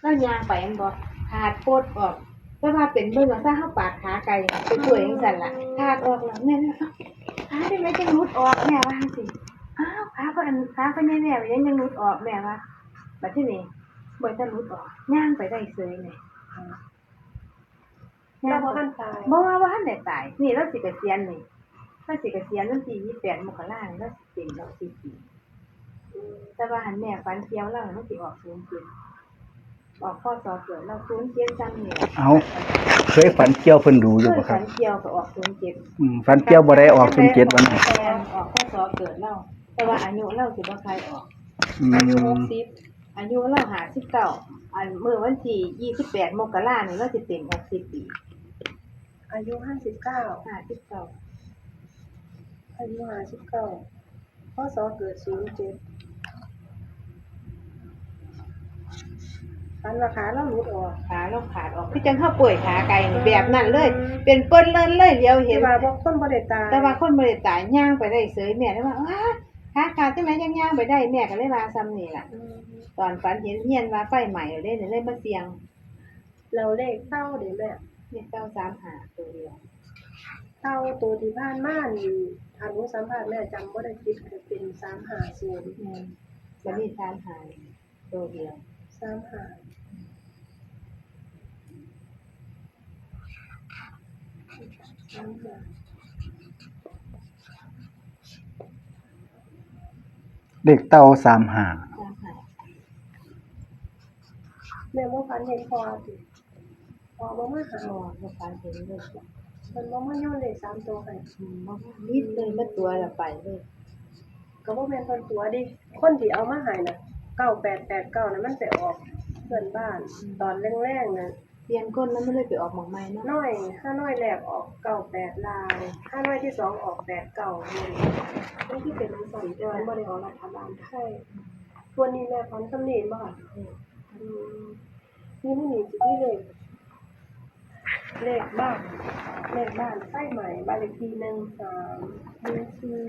แล้วยางไปมันบ่ขาดโพดออกแต่ว่าเป็นเบิ่งว่าถ้าเฮาปาดขาไก่ไปป่วยจังซั่นล่ะขาดออกแล้วแม่นะขาได้ไหมจังรุดออกแม่ว่าจังซี่อ้าวขาเพิ่นขาเพิ่นแน่ๆยังยังรุดออกแม่ว่าบัดทีนี้บ่ทันรุดออกย่างไปได้เสยเลยเราบ่ทันตายบ่ว่าว่าทันได้ตายนี่เราสิเกษียณนี่เราสิเกษียณวันที่28มกราคมเราสิเป็นเราสิปีแต่ว่าหันแม่ฝันเที่ยวเรามันสิออก07 ออกข้อสอบเกิดเรา07ซ้ำนี่ล่ะเอาเคยฝันเกี่ยวเพิ่นดูอยู่เคบ่ยครัฝับนเที่ยวก็ออก07อืมฝันเกี่ยวบ่ได้ออกซุมเจ็ดวันนั้นแม่นออกข้อสอบเกิดเราแต่ว่าอายุเราสิบ่ใครออก อือายุม60อายุเรา59อันมื้อวันที่28มกราคมนี่เราสิเป็น60ปีอายุ59 59อายุ59พศเกิด07 ปันราคาเราหลุดออกขาเราขาดออกคือจังเข้าป่วยขาไก่นี่แบบนั้นเลย เป็นเปิ้นเลิ่นเลยเดียวเห็เห็นน ว่าบ่คนบ่ได้ตายแต่ว่าคนบ่ได้ตายย่างไปได้เสยแม่เลยว่าอ้าขาขาดจังไหนยังย่างไปได้แม่ก็เลยว่าซ้ำนี่ล่ะ อืมตอนฝันเห็นเฮียนว่าไฟใหม่เลยเนี่ยเลยมาเสียงเราเลขเต้าเด้แม่เนี่ยเก้าสามหาตัวเดียวเต้าตัวที่ผ่านมานี่ทางรู้สัมภาษณ์แม่จำบ่ได้คิดก็เป็น350แม่นบัดนี้สามหาตัวเดียว35 เด็กเต้าสามหาสามหาแม่บ่ฝันเห็นพอติพอบ่มาหาอ๋อบ่ฝันเห็นเลยเพิ่นบ่มาโยนเลขสามตัวให้อืมบ่ว่านิดเลยมาตัวละไปเลยก็บ่แม่นคนตัวดิคนที่เอามาให้น่ะ9889น่ะมันไปออกเพื่อนบ้าน ตอนแรงๆน่ะ เปลี่ยนคนแล้วมันเลยไปออกหมองใหม่เนาะน้อยห้าน้อยแรกออก98ลายห้าน้อยที่สองออก89นี่มันคือเป็นจังซั่นแต่ว่ามันบ่ได้ออกรัฐบาลไทยตัวนี้แม่ฝันสำนีบ่ค่ะอืมนี่ไมันนี่สิมีเลขเลขบ้านเลขบ้านไฟใหม่บ้านเลขที่13มีชื่อ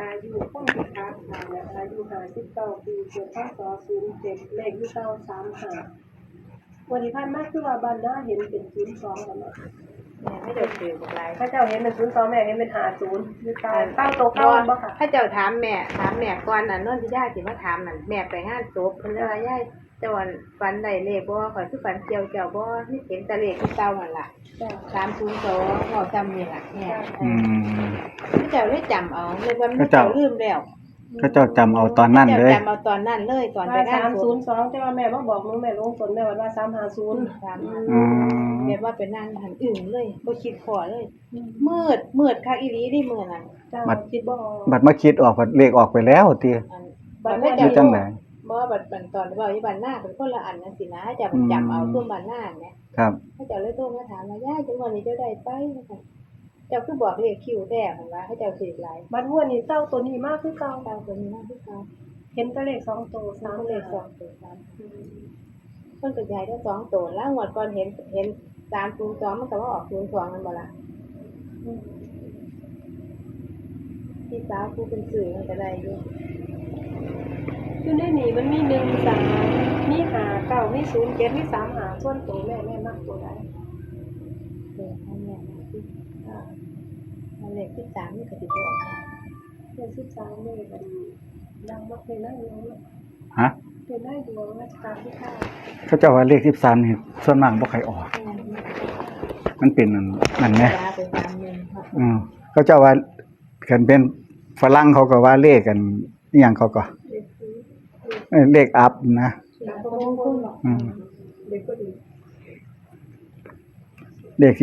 อายุคนที่ค้าขายเนี่ยอายุห้าสิบเก้าปีเกิดพศศูนย์เจ็ดเลขที่เก้าสามห้า วันที่ผ่านมาคือว่าบ้านน้าเห็นเป็นศูนย์สองกันเนาะแม่ไม่ได้เจอกับไรถ้าเจ้าเห็นเป็นศูนย์สองแม่เห็นเป็นห้าศูนย์คือเก้าเก้าโตวเก้าบ่ค่ะถ้าเจ้าถามแม่ถามแม่ก่อนน่ะนนที่ย่าสิมาถามนั่นแม่ไปงานศพเพิ่นเลยว่าย่ายเจ้าวันฝันได้เลขบ่ข่อยคือฝันเกี่ยวเจ้าบ่มีเห็นแต่เลขที่เก่านั่นล่ะจ้ะ302บ่จำนี่ล่ะแม่อืมเจ้าเลยจำเอาเลยว่ามันเขาเจ้าเจ้าลืมแล้ว ก็เจ้าจำเอาตอนนั้นเลยเจ้าจำเอาตอนนั้นเลยตอนไปว่างานสามศศูพนย์สองแต่ว่าแม่บ่บอกหนูแม่ลงสนแม่ว่าสามห้าศูนย์อืมเรียกว่าเป็นนั่งหันอื่นเลยบ่คิดพอเลย มืดมืดคักอีหลีนี่มื้อนั้นจ้าคิดบ่ออก บัดมาคิดออกบัดเลขออกไปแล้วติอันบัดไม่อยู่จังไหน บ่บัดบัดตอนเว้าอยู่บ้านหน้าเป็นคนละอันจังซี่นะให้เจ้าจำเอาตัวบ้านหน้าเนี่ยครับให้เจ้าเลยโทรมาถามว่าย่าจังหวะนี้เจ้าได้ไป เจ้าคือบอกเลขคิวแท้หั่นว่าให้เจ้าสิหลายบัดงวดนี้เต้าตัวนี้มากคือเก่าตามตัวนี้นะพี่เขาเห็นแต่เลขสองตัวสาสามมเลเลขขสสอองงตัวสามเพิ่นก็ย้ายได้สองตัวแล้วงวดก่อนเห็นเห็น302มันก็ว่าออก02นั่นบ่ล่ะพี่สาวผู้เป็นสื่อมันก็ได้อยู่อยู่ในนี้มันมีหนึ่งสามมีหาเก้ามีศูนย์เจ็ดมีสามหาส่วนตัวแม่แม่มักตัวใดเด็กอันเนี้ยที่อ่าอัน เล็กที่สามนี่ก็สิบออกมาเดือนสิบสามเลขอันดังมากเลยนะโยมฮะเป็นได้ดวงราชการที่เก้าเขาเจ้าว่าเลข13นี่ส่วนมากบ่ใครออก มันเป็นนั่นนั่นแหมยาไปตามหนึ่งครับอืมเขาเจ้าว่าคันเป็นฝรั่งเขาก็ว่าเลขกันอีหยังเขาก็เอ้ยเลขอัพนะเด็กก็มงคลหรอกอืมเด็กก็ดี เลข13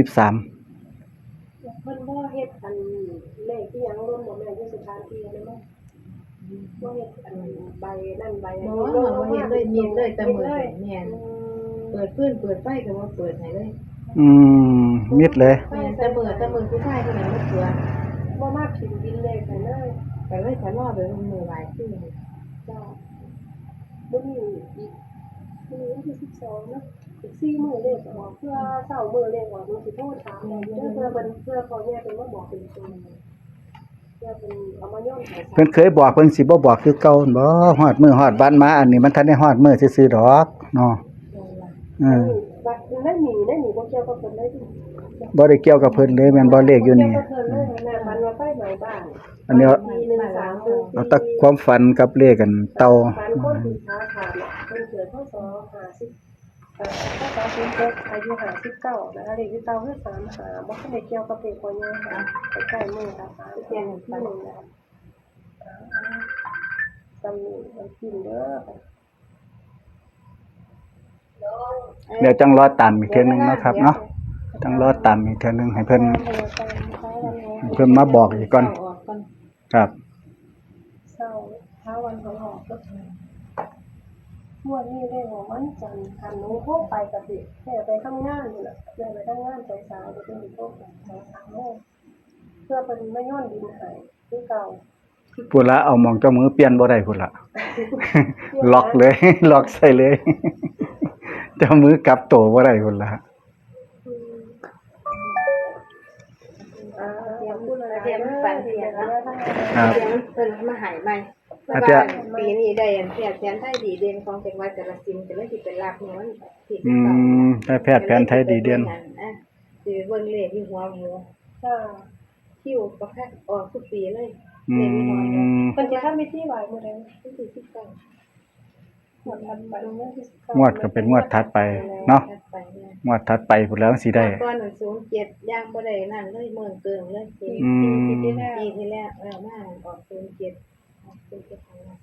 เพิ่นบ่เฮ็ดอันเลขที่ยังร่วมบ่แม่อยู่สถานที่นั่นบ่ บ่เฮ็ดอันใบนั่นใบอันบอกนี้ว่าเราเห็นเลยมีเลยแต่มือเลยแม่นอืมเปิดพื้นเปิดไฟก็ว่าเปิดให้เลย อืมมิดเลยแม่นแต่มือแต่มือผู้ชายคนนั้นมันเสือบ่มาพิมพ์บินเลขให้เลยแต่เลยถ้ารอไปมันมือหลายขึ้นจ้าบ่มีอีกมีวันที่สิบสองเนาะอีกสี่มื้อเลขออกเพื่อเช้ามื้อเลขออกมันสิโทรถามแม่อยู่เด้อเพื่อเพิ่นเพื่อเขาแยกเป็นว่าบอกเป็นตัว เพื่อเป็นเอามาโยนใส่เพิ่นเคยบอกเพิ่นสิบ่บอกคือเก่าหั่นบ่ฮอดมื้อฮอดวันมาอันนี้มันทันได้ฮอดมื้อซื่อๆดอกเนาะเออบัดนั่นหนีนั่นหนีบ่เกี่ยวกับเพิ่นเลยบ่ได้เกี่ยวกับเพิ่นเลยแม่นบ่เลขอยู่นี่เกี่ยวกับเพิ่นเลยนะมันว่าไฟไหม้บ้านอันนี้เอาปีหนึ่งสามหนึ่งเอาแตะความฝันกับเลขกันเตาฝันคนถือขาขาดเนี่ยเพิ่นเกิดพศ50 เอ่อพศ07อายุ59นะคะเลขที่เตาคือ35บ่ทันได้เกี่ยวกับเลขคนใหญ่ค่ะใกล้ๆมือค่ะ3เที่ยงที่หนึ่งนะคะจำนี่มันกินเด้อค่ะเดี๋ยวจังรอตามอีกเทื่อนึงเนาะครับเนาะจังรอตามอีกเทื่อนึงให้เพิ่นให้เพิ่นมาบอกอีกก่อนออกก่อนครับ เศร้าเช้าวันของหอกก็ถึง เมื่อนี้ได้หัวมันจันทร์คันหนูโทรไปกับเด็กแม่ไปทำงานนี่แหละแม่ไปทำงานสายๆเดี๋ยวเป็นโทรไปสองสามโมงเพื่อเป็นไม่ย้อนดินหายคือเก่าพุ่นละเอาหมองเจ้ามือเปลี่ยนบ่ได้พุ่นละล็อกเลย ล็อกใส่เลย เจ้ามือกลับโตบ่ได้พุ่นละอืมอ่าเตรียมพูดอะไรเตรียมฝันเตรียมแล้แล้ววทั้งครับเตรียมเพิ่นมาใหายใหม่ อาว่าจารย์ปีนี้ได้อันเทียบแทนไทยดีเด่นของจังหวัดกาฬสินธุ์ก็เลยสิเป็นหลักเนี่ยมันผิดอืมได้แพทย์แผนไทยดีเด่นอะสิไปเบิ่งเลขที่หัวหมูจ้าคิวก็แค่ออกทุกปีเลยอืเลขที่หัวหมูมเป็นจะทำพิธีไหวหมดเลยที่สิบสิบเก้าหมดทันไปเมื่อที่สิบเก้งวดก็เป็นงวดถัดไปเนาะถัดไปเนี่ยงวดถัดไปพุ่นแล้วสิได้ก้อนหนึ่งสูงเจ็ดย่างบ่ได้นั่นเลยเมืองเกิงเลยปีอืมปีที่แล้วปีที่แล้วเออมาออกสูงเจ็ด ออกสูงเจ็ดทางนั้น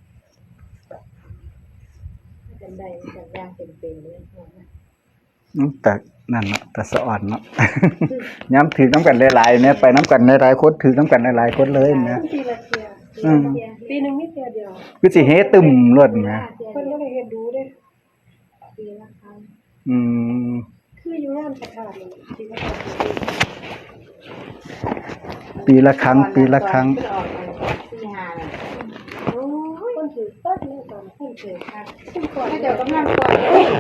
จำได้จำย่างเป็นเป็นเลยอืมแต่นั่นเนาะแต่สะอ่อนเนาะย้ำถือน้ำกันหลายๆเนี่ยไปน้ำกันหลายๆคนถือน้ำกันหลายๆคนเลยเนี่ยปีละเทียอืมปีหนึ่งมีเทียเดียวคือสิเฮตึมรถนะเพิ่นก็เลยเห็นดูเด้ปีละครั้งอืมคืออยู่งานประธานนี่ปีละครั้งปีละครั้งปีละครั้ง ออกมาสี่ห้าน่ะโอ้ย คนถือตัด เลยตอนเพิ่นเกิดค่ะถ้าเดี๋ยวก็กำลังปล่อย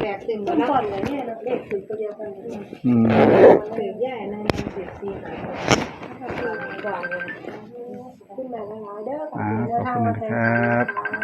แบบตึงขึ้นเนาะก่อนเลยเนี่ยนะเลขถือตัวเดียวกันเลยอืมถือใหญ่ในเสียสี่ห้าก่อนเลยขึ้นมาหลายเด้อขอบคุณครับ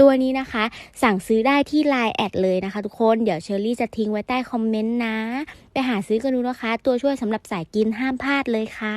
ตัวนี้นะคะ สั่งซื้อได้ที่ Line แอดเลยนะคะทุกคน เดี๋ยวเชอรี่จะทิ้งไว้ใต้คอมเมนต์นะ ไปหาซื้อกันดูนะคะ ตัวช่วยสำหรับสายกินห้ามพลาดเลยค่ะ